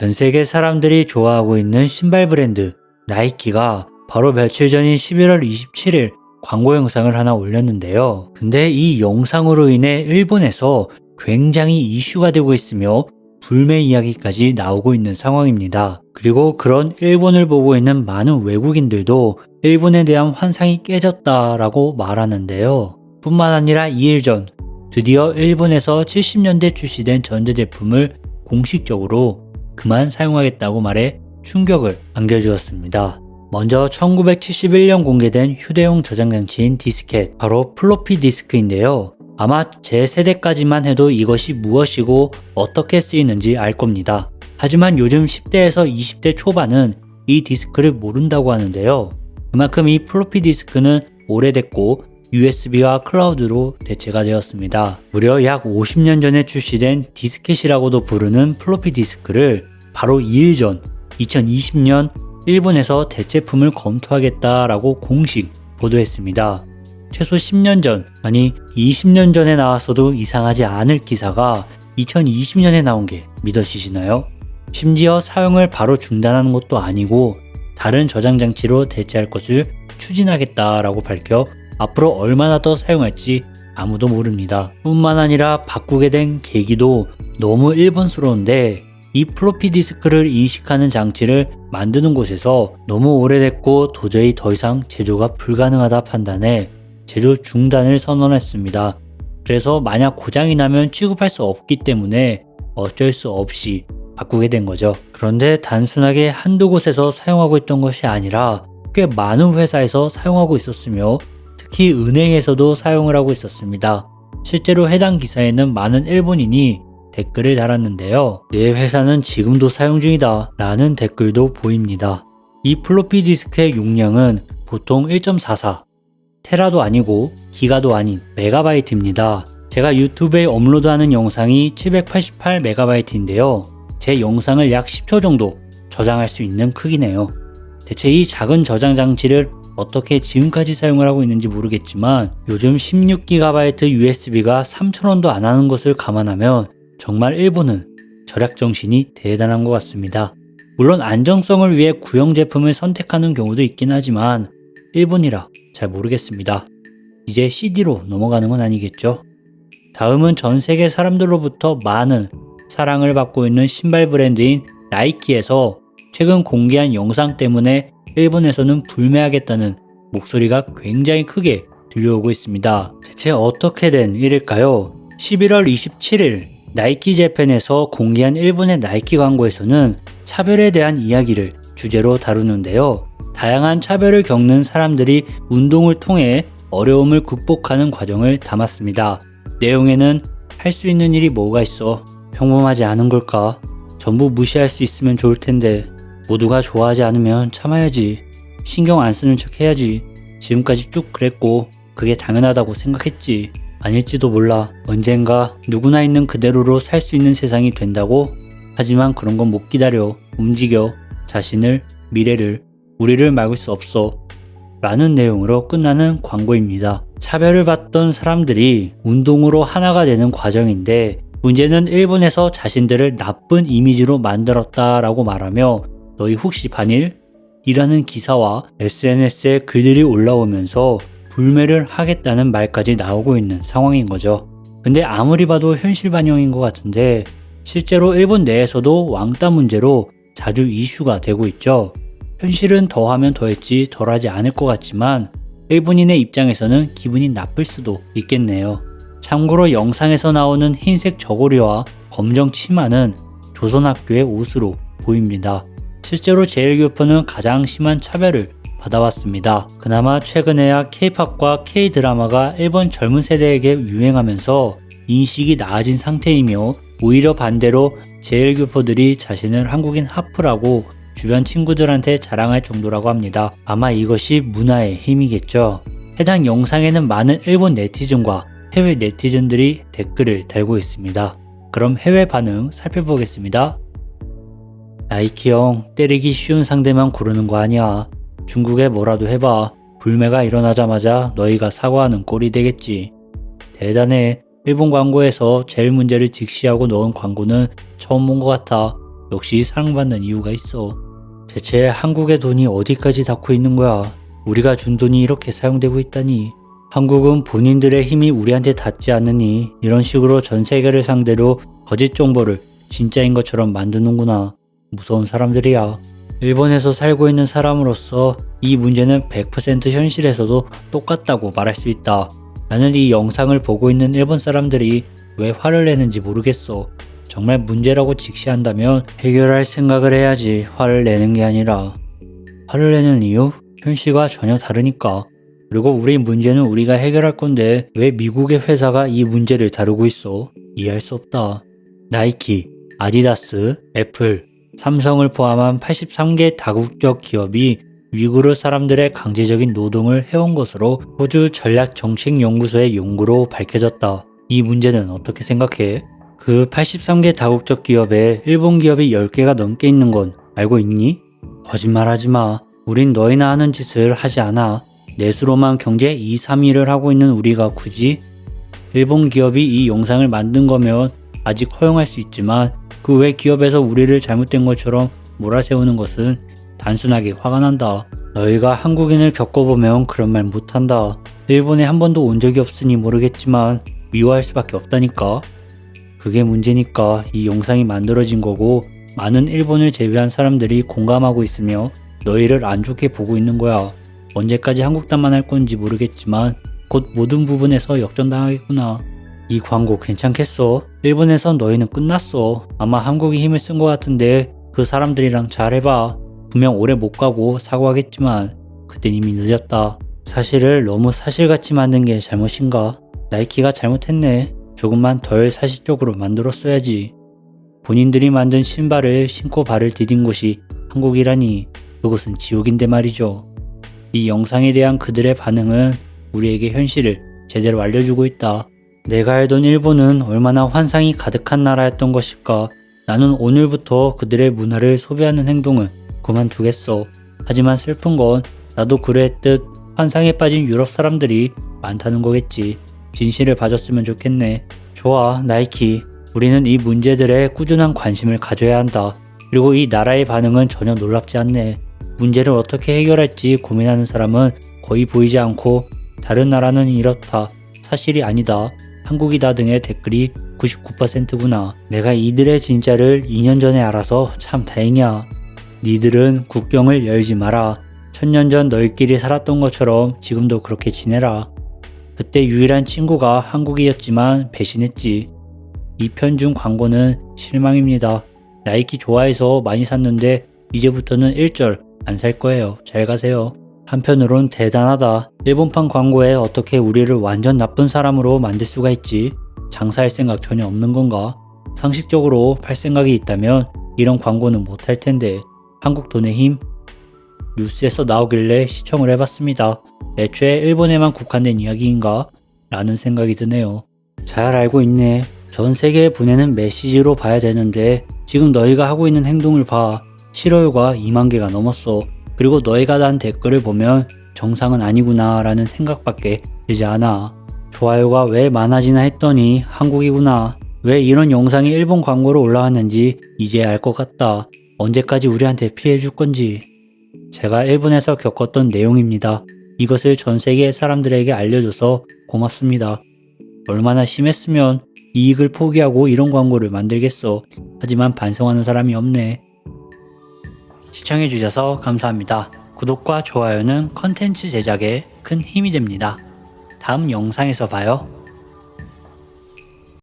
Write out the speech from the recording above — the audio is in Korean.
전 세계 사람들이 좋아하고 있는 신발 브랜드 나이키가 바로 며칠 전인 11월 27일 광고 영상을 하나 올렸는데요. 근데 이 영상으로 인해 일본에서 굉장히 이슈가 되고 있으며 불매 이야기까지 나오고 있는 상황입니다. 그리고 그런 일본을 보고 있는 많은 외국인들도 일본에 대한 환상이 깨졌다라고 말하는데요. 뿐만 아니라 2일 전 드디어 일본에서 70년대 출시된 전자제품을 공식적으로 그만 사용하겠다고 말해 충격을 안겨주었습니다. 먼저 1971년 공개된 휴대용 저장장치인 디스켓, 바로 플로피 디스크인데요. 아마 제 세대까지만 해도 이것이 무엇이고 어떻게 쓰이는지 알 겁니다. 하지만 요즘 10대에서 20대 초반은 이 디스크를 모른다고 하는데요. 그만큼 이 플로피 디스크는 오래됐고 USB와 클라우드로 대체가 되었습니다. 무려 약 50년 전에 출시된 디스켓이라고도 부르는 플로피 디스크를 바로 2일 전 2020년 일본에서 대체품을 검토하겠다라고 공식 보도했습니다. 최소 10년 전, 아니 20년 전에 나왔어도 이상하지 않을 기사가 2020년에 나온 게 믿어지시나요? 심지어 사용을 바로 중단하는 것도 아니고 다른 저장 장치로 대체할 것을 추진하겠다라고 밝혀 앞으로 얼마나 더 사용할지 아무도 모릅니다. 뿐만 아니라 바꾸게 된 계기도 너무 일본스러운데 이 플로피 디스크를 인식하는 장치를 만드는 곳에서 너무 오래됐고 도저히 더 이상 제조가 불가능하다 판단해 제조 중단을 선언했습니다. 그래서 만약 고장이 나면 취급할 수 없기 때문에 어쩔 수 없이 바꾸게 된 거죠. 그런데 단순하게 한두 곳에서 사용하고 있던 것이 아니라 꽤 많은 회사에서 사용하고 있었으며 특히 은행에서도 사용을 하고 있었습니다. 실제로 해당 기사에는 많은 일본인이 댓글을 달았는데요. 내 회사는 지금도 사용 중이다 라는 댓글도 보입니다. 이 플로피 디스크의 용량은 보통 1.44 테라도 아니고 기가도 아닌 메가바이트입니다. 제가 유튜브에 업로드하는 영상이 788 메가바이트인데요. 제 영상을 약 10초 정도 저장할 수 있는 크기네요. 대체 이 작은 저장 장치를 어떻게 지금까지 사용을 하고 있는지 모르겠지만 요즘 16GB USB가 3,000원도 안 하는 것을 감안하면 정말 일본은 절약 정신이 대단한 것 같습니다. 물론 안정성을 위해 구형 제품을 선택하는 경우도 있긴 하지만 일본이라 잘 모르겠습니다. 이제 CD로 넘어가는 건 아니겠죠? 다음은 전 세계 사람들로부터 많은 사랑을 받고 있는 신발 브랜드인 나이키에서 최근 공개한 영상 때문에 일본에서는 불매하겠다는 목소리가 굉장히 크게 들려오고 있습니다. 대체 어떻게 된 일일까요? 11월 27일 나이키 재팬에서 공개한 일본의 나이키 광고에서는 차별에 대한 이야기를 주제로 다루는데요. 다양한 차별을 겪는 사람들이 운동을 통해 어려움을 극복하는 과정을 담았습니다. 내용에는 할 수 있는 일이 뭐가 있어? 평범하지 않은 걸까? 전부 무시할 수 있으면 좋을 텐데 모두가 좋아하지 않으면 참아야지. 신경 안 쓰는 척 해야지. 지금까지 쭉 그랬고 그게 당연하다고 생각했지. 아닐지도 몰라. 언젠가 누구나 있는 그대로로 살 수 있는 세상이 된다고? 하지만 그런 건 못 기다려. 움직여. 자신을, 미래를, 우리를 막을 수 없어. 라는 내용으로 끝나는 광고입니다. 차별을 받던 사람들이 운동으로 하나가 되는 과정인데 문제는 일본에서 자신들을 나쁜 이미지로 만들었다라고 말하며 너희 혹시 반일? 이라는 기사와 SNS에 글들이 올라오면서 불매를 하겠다는 말까지 나오고 있는 상황인 거죠. 근데 아무리 봐도 현실 반영인 것 같은데 실제로 일본 내에서도 왕따 문제로 자주 이슈가 되고 있죠. 현실은 더하면 더했지 덜하지 않을 것 같지만 일본인의 입장에서는 기분이 나쁠 수도 있겠네요. 참고로 영상에서 나오는 흰색 저고리와 검정 치마는 조선학교의 옷으로 보입니다. 실제로 제일교포는 가장 심한 차별을 받아왔습니다. 그나마 최근에야 K-팝과 K-드라마가 일본 젊은 세대에게 유행하면서 인식이 나아진 상태이며 오히려 반대로 제일교포들이 자신을 한국인 하프라고 주변 친구들한테 자랑할 정도라고 합니다. 아마 이것이 문화의 힘이겠죠. 해당 영상에는 많은 일본 네티즌과 해외 네티즌들이 댓글을 달고 있습니다. 그럼 해외 반응 살펴보겠습니다. 나이키 형, 때리기 쉬운 상대만 고르는 거 아니야. 중국에 뭐라도 해봐. 불매가 일어나자마자 너희가 사과하는 꼴이 되겠지. 대단해. 일본 광고에서 제일 문제를 직시하고 넣은 광고는 처음 본 것 같아. 역시 사랑받는 이유가 있어. 대체 한국의 돈이 어디까지 닿고 있는 거야? 우리가 준 돈이 이렇게 사용되고 있다니. 한국은 본인들의 힘이 우리한테 닿지 않으니 이런 식으로 전 세계를 상대로 거짓 정보를 진짜인 것처럼 만드는구나. 무서운 사람들이야. 일본에서 살고 있는 사람으로서 이 문제는 100% 현실에서도 똑같다고 말할 수 있다. 나는 이 영상을 보고 있는 일본 사람들이 왜 화를 내는지 모르겠어. 정말 문제라고 직시한다면 해결할 생각을 해야지 화를 내는 게 아니라. 화를 내는 이유? 현실과 전혀 다르니까. 그리고 우리 문제는 우리가 해결할 건데 왜 미국의 회사가 이 문제를 다루고 있어? 이해할 수 없다. 나이키, 아디다스, 애플, 삼성을 포함한 83개 다국적 기업이 위구르 사람들의 강제적인 노동을 해온 것으로 호주 전략정책연구소의 연구로 밝혀졌다. 이 문제는 어떻게 생각해? 그 83개 다국적 기업에 일본 기업이 10개가 넘게 있는 건 알고 있니? 거짓말하지 마. 우린 너희나 하는 짓을 하지 않아. 내수로만 경제 2, 3위를 하고 있는 우리가 굳이 일본 기업이 이 영상을 만든 거면 아직 허용할 수 있지만 그 외 기업에서 우리를 잘못된 것처럼 몰아세우는 것은 단순하게 화가 난다. 너희가 한국인을 겪어보면 그런 말 못한다. 일본에 한 번도 온 적이 없으니 모르겠지만 미워할 수밖에 없다니까. 그게 문제니까 이 영상이 만들어진 거고 많은 일본을 제외한 사람들이 공감하고 있으며 너희를 안 좋게 보고 있는 거야. 언제까지 한국단만 할 건지 모르겠지만 곧 모든 부분에서 역전당하겠구나. 이 광고 괜찮겠어? 일본에선 너희는 끝났어. 아마 한국이 힘을 쓴 것 같은데 그 사람들이랑 잘 해봐. 분명 오래 못 가고 사고하겠지만 그땐 이미 늦었다. 사실을 너무 사실같이 만든 게 잘못인가? 나이키가 잘못했네. 조금만 덜 사실적으로 만들었어야지. 본인들이 만든 신발을 신고 발을 디딘 곳이 한국이라니 그곳은 지옥인데 말이죠. 이 영상에 대한 그들의 반응은 우리에게 현실을 제대로 알려주고 있다. 내가 알던 일본은 얼마나 환상이 가득한 나라였던 것일까. 나는 오늘부터 그들의 문화를 소비하는 행동은 그만두겠어. 하지만 슬픈 건 나도 그랬듯 환상에 빠진 유럽 사람들이 많다는 거겠지. 진실을 봐줬으면 좋겠네. 좋아, 나이키. 우리는 이 문제들에 꾸준한 관심을 가져야 한다. 그리고 이 나라의 반응은 전혀 놀랍지 않네. 문제를 어떻게 해결할지 고민하는 사람은 거의 보이지 않고 다른 나라는 이렇다. 사실이 아니다. 한국이다 등의 댓글이 99%구나. 내가 이들의 진짜를 2년 전에 알아서 참 다행이야. 니들은 국경을 열지 마라. 천년 전 너희끼리 살았던 것처럼 지금도 그렇게 지내라. 그때 유일한 친구가 한국이었지만 배신했지. 이 편 중 광고는 실망입니다. 나이키 좋아해서 많이 샀는데 이제부터는 1절 안 살 거예요. 잘 가세요. 한편으론 대단하다. 일본판 광고에 어떻게 우리를 완전 나쁜 사람으로 만들 수가 있지? 장사할 생각 전혀 없는 건가? 상식적으로 팔 생각이 있다면 이런 광고는 못할 텐데 한국 돈의 힘? 뉴스에서 나오길래 시청을 해봤습니다. 애초에 일본에만 국한된 이야기인가? 라는 생각이 드네요. 잘 알고 있네. 전 세계에 보내는 메시지로 봐야 되는데 지금 너희가 하고 있는 행동을 봐. 실어요가 2만 개가 넘었어. 그리고 너희가 단 댓글을 보면 정상은 아니구나 라는 생각밖에 들지 않아. 좋아요가 왜 많아지나 했더니 한국이구나. 왜 이런 영상이 일본 광고로 올라왔는지 이제 알 것 같다. 언제까지 우리한테 피해 줄 건지. 제가 일본에서 겪었던 내용입니다. 이것을 전 세계 사람들에게 알려줘서 고맙습니다. 얼마나 심했으면 이익을 포기하고 이런 광고를 만들겠어. 하지만 반성하는 사람이 없네. 시청해주셔서 감사합니다. 구독과 좋아요는 컨텐츠 제작에 큰 힘이 됩니다. 다음 영상에서 봐요.